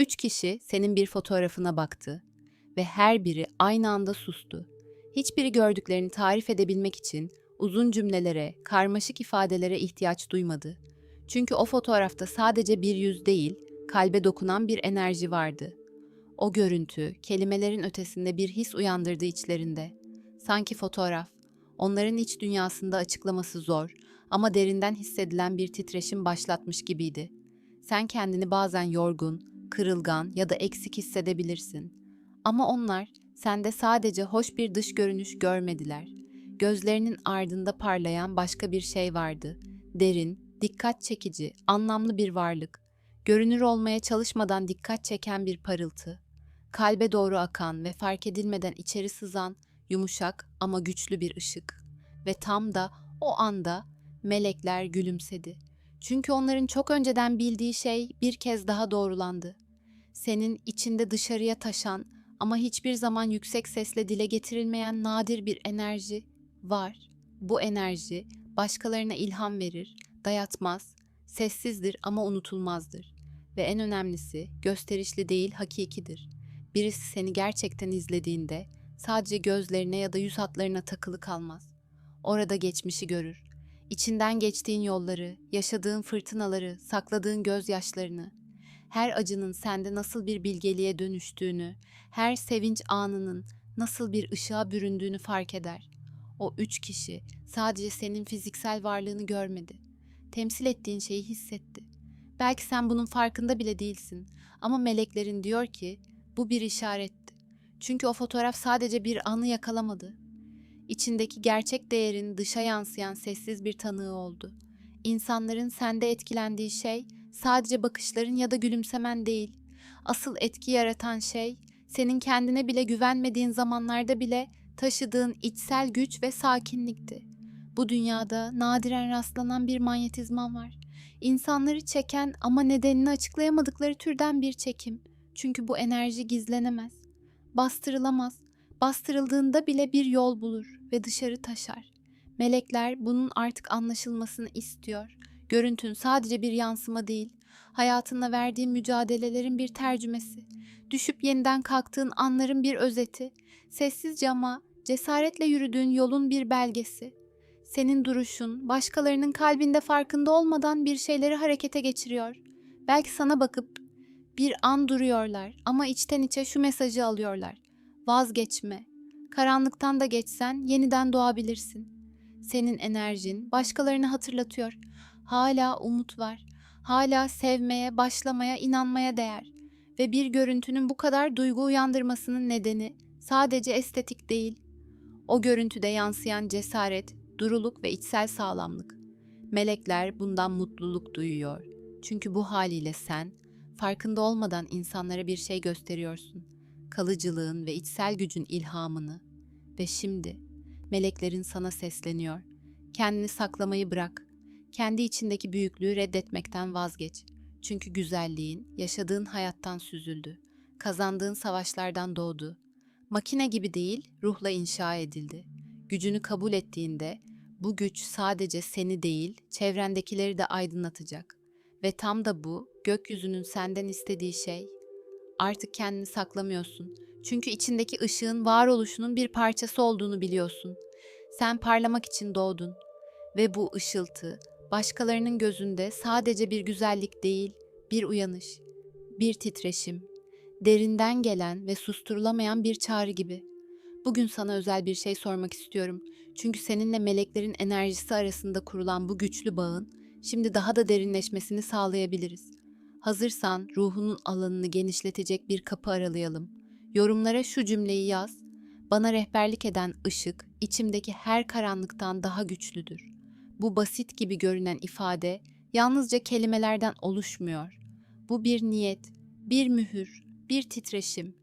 Üç kişi senin bir fotoğrafına baktı ve her biri aynı anda sustu. Hiçbiri gördüklerini tarif edebilmek için uzun cümlelere, karmaşık ifadelere ihtiyaç duymadı. Çünkü o fotoğrafta sadece bir yüz değil, kalbe dokunan bir enerji vardı. O görüntü, kelimelerin ötesinde bir his uyandırdı içlerinde. Sanki fotoğraf, onların iç dünyasında açıklaması zor ama derinden hissedilen bir titreşim başlatmış gibiydi. Sen kendini bazen yorgun, kırılgan ya da eksik hissedebilirsin. Ama onlar sende sadece hoş bir dış görünüş görmediler. Gözlerinin ardında parlayan başka bir şey vardı. Derin, dikkat çekici, anlamlı bir varlık. Görünür olmaya çalışmadan dikkat çeken bir parıltı. Kalbe doğru akan ve fark edilmeden içeri sızan yumuşak ama güçlü bir ışık. Ve tam da o anda melekler gülümsedi. Çünkü onların çok önceden bildiği şey bir kez daha doğrulandı. Senin içinde dışarıya taşan ama hiçbir zaman yüksek sesle dile getirilmeyen nadir bir enerji var. Bu enerji başkalarına ilham verir, dayatmaz, sessizdir ama unutulmazdır. Ve en önemlisi gösterişli değil hakikidir. Birisi seni gerçekten izlediğinde sadece gözlerine ya da yüz hatlarına takılı kalmaz. Orada geçmişi görür. İçinden geçtiğin yolları, yaşadığın fırtınaları, sakladığın gözyaşlarını, her acının sende nasıl bir bilgeliğe dönüştüğünü, her sevinç anının nasıl bir ışığa büründüğünü fark eder. O üç kişi sadece senin fiziksel varlığını görmedi. Temsil ettiğin şeyi hissetti. Belki sen bunun farkında bile değilsin ama meleklerin diyor ki bu bir işaretti. Çünkü o fotoğraf sadece bir anı yakalamadı. İçindeki gerçek değerin dışa yansıyan sessiz bir tanığı oldu. İnsanların sende etkilendiği şey sadece bakışların ya da gülümsemen değil. Asıl etki yaratan şey senin kendine bile güvenmediğin zamanlarda bile taşıdığın içsel güç ve sakinlikti. Bu dünyada nadiren rastlanan bir manyetizman var. İnsanları çeken ama nedenini açıklayamadıkları türden bir çekim. Çünkü bu enerji gizlenemez, bastırılamaz. Bastırıldığında bile bir yol bulur ve dışarı taşar. Melekler bunun artık anlaşılmasını istiyor. Görüntün sadece bir yansıma değil, hayatınla verdiğin mücadelelerin bir tercümesi. Düşüp yeniden kalktığın anların bir özeti. Sessizce ama cesaretle yürüdüğün yolun bir belgesi. Senin duruşun, başkalarının kalbinde farkında olmadan bir şeyleri harekete geçiriyor. Belki sana bakıp bir an duruyorlar ama içten içe şu mesajı alıyorlar. Vazgeçme. Karanlıktan da geçsen yeniden doğabilirsin. Senin enerjin başkalarını hatırlatıyor. Hala umut var. Hala sevmeye, başlamaya, inanmaya değer. Ve bir görüntünün bu kadar duygu uyandırmasının nedeni sadece estetik değil. O görüntüde yansıyan cesaret, duruluk ve içsel sağlamlık. Melekler bundan mutluluk duyuyor. Çünkü bu haliyle sen farkında olmadan insanlara bir şey gösteriyorsun. Kalıcılığın ve içsel gücün ilhamını. Ve şimdi meleklerin sana sesleniyor. Kendini saklamayı bırak. Kendi içindeki büyüklüğü reddetmekten vazgeç. Çünkü güzelliğin yaşadığın hayattan süzüldü. Kazandığın savaşlardan doğdu. Makine gibi değil, ruhla inşa edildi. Gücünü kabul ettiğinde bu güç sadece seni değil, çevrendekileri de aydınlatacak. Ve tam da bu gökyüzünün senden istediği şey. Artık kendini saklamıyorsun. Çünkü içindeki ışığın varoluşunun bir parçası olduğunu biliyorsun. Sen parlamak için doğdun ve bu ışıltı başkalarının gözünde sadece bir güzellik değil, bir uyanış, bir titreşim, derinden gelen ve susturulamayan bir çağrı gibi. Bugün sana özel bir şey sormak istiyorum. Çünkü seninle meleklerin enerjisi arasında kurulan bu güçlü bağın şimdi daha da derinleşmesini sağlayabiliriz. Hazırsan ruhunun alanını genişletecek bir kapı aralayalım. Yorumlara şu cümleyi yaz. Bana rehberlik eden ışık içimdeki her karanlıktan daha güçlüdür. Bu basit gibi görünen ifade yalnızca kelimelerden oluşmuyor. Bu bir niyet, bir mühür, bir titreşim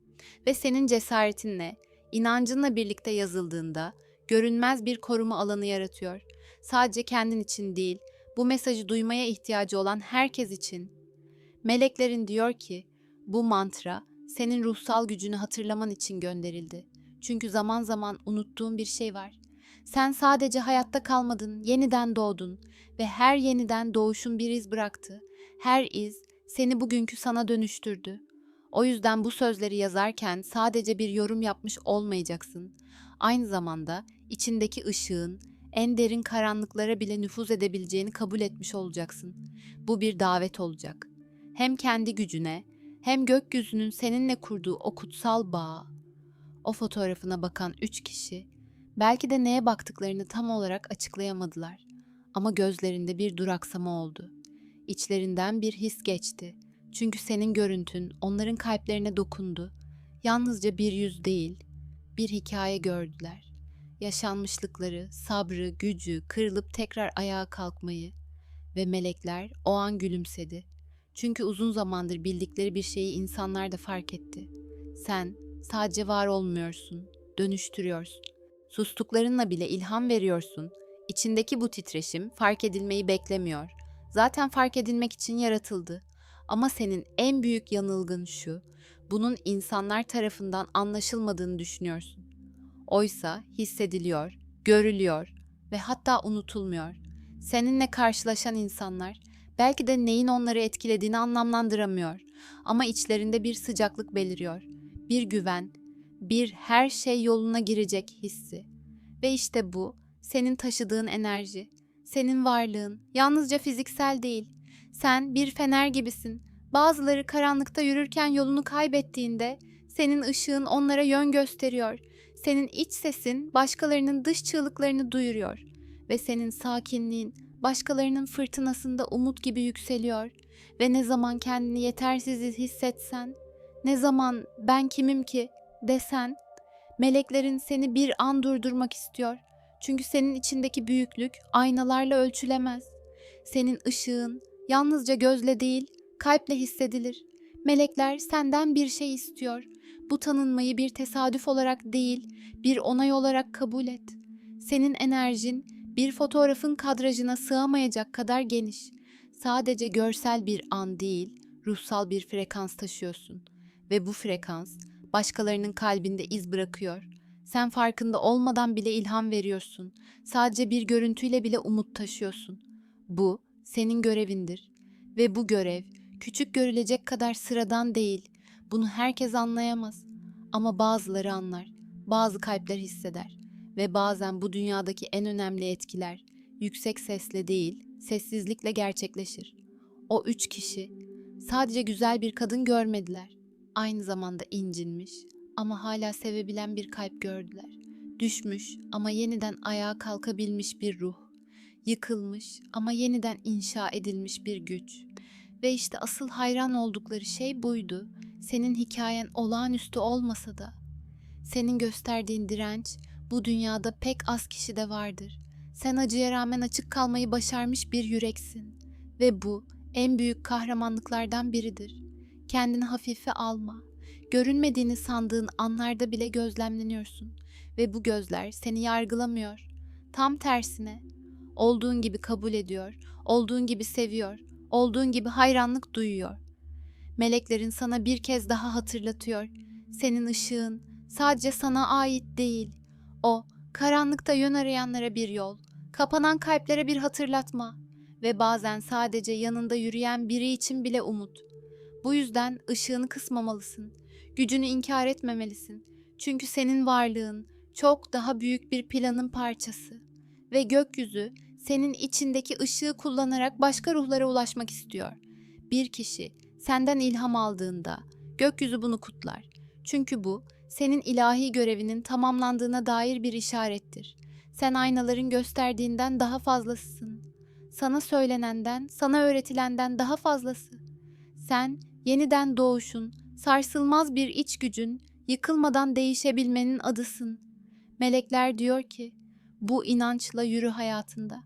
ve senin cesaretinle, inancınla birlikte yazıldığında görünmez bir koruma alanı yaratıyor. Sadece kendin için değil, bu mesajı duymaya ihtiyacı olan herkes için. Meleklerin diyor ki, bu mantra senin ruhsal gücünü hatırlaman için gönderildi. Çünkü zaman zaman unuttuğun bir şey var. Sen sadece hayatta kalmadın, yeniden doğdun ve her yeniden doğuşun bir iz bıraktı. Her iz seni bugünkü sana dönüştürdü. O yüzden bu sözleri yazarken sadece bir yorum yapmış olmayacaksın. Aynı zamanda içindeki ışığın en derin karanlıklara bile nüfuz edebileceğini kabul etmiş olacaksın. Bu bir davet olacak. Hem kendi gücüne hem gökyüzünün seninle kurduğu o kutsal bağa. O fotoğrafına bakan üç kişi belki de neye baktıklarını tam olarak açıklayamadılar. Ama gözlerinde bir duraksama oldu. İçlerinden bir his geçti. Çünkü senin görüntün onların kalplerine dokundu. Yalnızca bir yüz değil, bir hikaye gördüler. Yaşanmışlıkları, sabrı, gücü, kırılıp tekrar ayağa kalkmayı ve melekler o an gülümsedi. Çünkü uzun zamandır bildikleri bir şeyi insanlar da fark etti. Sen sadece var olmuyorsun, dönüştürüyorsun. Sustuklarınla bile ilham veriyorsun. İçindeki bu titreşim fark edilmeyi beklemiyor. Zaten fark edilmek için yaratıldı. Ama senin en büyük yanılgın şu, bunun insanlar tarafından anlaşılmadığını düşünüyorsun. Oysa hissediliyor, görülüyor ve hatta unutulmuyor. Seninle karşılaşan insanlar belki de neyin onları etkilediğini anlamlandıramıyor ama içlerinde bir sıcaklık beliriyor, bir güven, bir her şey yoluna girecek hissi. Ve işte bu senin taşıdığın enerji, senin varlığın yalnızca fiziksel değil. Sen bir fener gibisin. Bazıları karanlıkta yürürken yolunu kaybettiğinde senin ışığın onlara yön gösteriyor. Senin iç sesin başkalarının dış çığlıklarını duyuruyor ve senin sakinliğin başkalarının fırtınasında umut gibi yükseliyor ve ne zaman kendini yetersiz hissetsen, ne zaman ben kimim ki desen, meleklerin seni bir an durdurmak istiyor. Çünkü senin içindeki büyüklük aynalarla ölçülemez. Senin ışığın yalnızca gözle değil, kalple hissedilir. Melekler senden bir şey istiyor. Bu tanınmayı bir tesadüf olarak değil, bir onay olarak kabul et. Senin enerjin bir fotoğrafın kadrajına sığamayacak kadar geniş. Sadece görsel bir an değil, ruhsal bir frekans taşıyorsun ve bu frekans başkalarının kalbinde iz bırakıyor. Sen farkında olmadan bile ilham veriyorsun. Sadece bir görüntüyle bile umut taşıyorsun. Bu senin görevindir ve bu görev küçük görülecek kadar sıradan değil. Bunu herkes anlayamaz ama bazıları anlar. Bazı kalpler hisseder ve bazen bu dünyadaki en önemli etkiler yüksek sesle değil, sessizlikle gerçekleşir. O üç kişi sadece güzel bir kadın görmediler. Aynı zamanda incinmiş ama hala sevebilen bir kalp gördüler. Düşmüş ama yeniden ayağa kalkabilmiş bir ruh. Yıkılmış ama yeniden inşa edilmiş bir güç. Ve işte asıl hayran oldukları şey buydu. Senin hikayen olağanüstü olmasa da senin gösterdiğin direnç bu dünyada pek az kişide vardır. Sen acıya rağmen açık kalmayı başarmış bir yüreksin ve bu en büyük kahramanlıklardan biridir. Kendini hafife alma. Görünmediğini sandığın anlarda bile gözlemleniyorsun ve bu gözler seni yargılamıyor. Tam tersine olduğun gibi kabul ediyor, olduğun gibi seviyor, olduğun gibi hayranlık duyuyor. Meleklerin sana bir kez daha hatırlatıyor. Senin ışığın sadece sana ait değil. O, karanlıkta yön arayanlara bir yol, kapanan kalplere bir hatırlatma ve bazen sadece yanında yürüyen biri için bile umut. Bu yüzden ışığını kısmamalısın. Gücünü inkar etmemelisin. Çünkü senin varlığın çok daha büyük bir planın parçası ve gökyüzü senin içindeki ışığı kullanarak başka ruhlara ulaşmak istiyor. Bir kişi senden ilham aldığında gökyüzü bunu kutlar. Çünkü bu senin ilahi görevinin tamamlandığına dair bir işarettir. Sen aynaların gösterdiğinden daha fazlasısın. Sana söylenenden, sana öğretilenden daha fazlası. Sen yeniden doğuşun, sarsılmaz bir iç gücün, yıkılmadan değişebilmenin adısın. Melekler diyor ki, bu inançla yürü hayatında.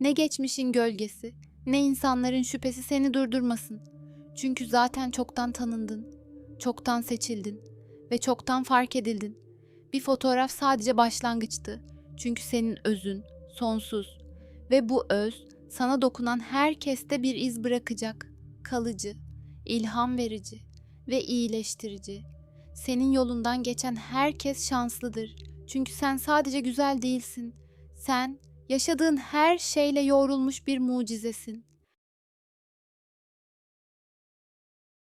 Ne geçmişin gölgesi, ne insanların şüphesi seni durdurmasın. Çünkü zaten çoktan tanındın, çoktan seçildin ve çoktan fark edildin. Bir fotoğraf sadece başlangıçtı. Çünkü senin özün sonsuz ve bu öz sana dokunan herkeste bir iz bırakacak. Kalıcı, ilham verici ve iyileştirici. Senin yolundan geçen herkes şanslıdır. Çünkü sen sadece güzel değilsin. Sen yaşadığın her şeyle yoğrulmuş bir mucizesin.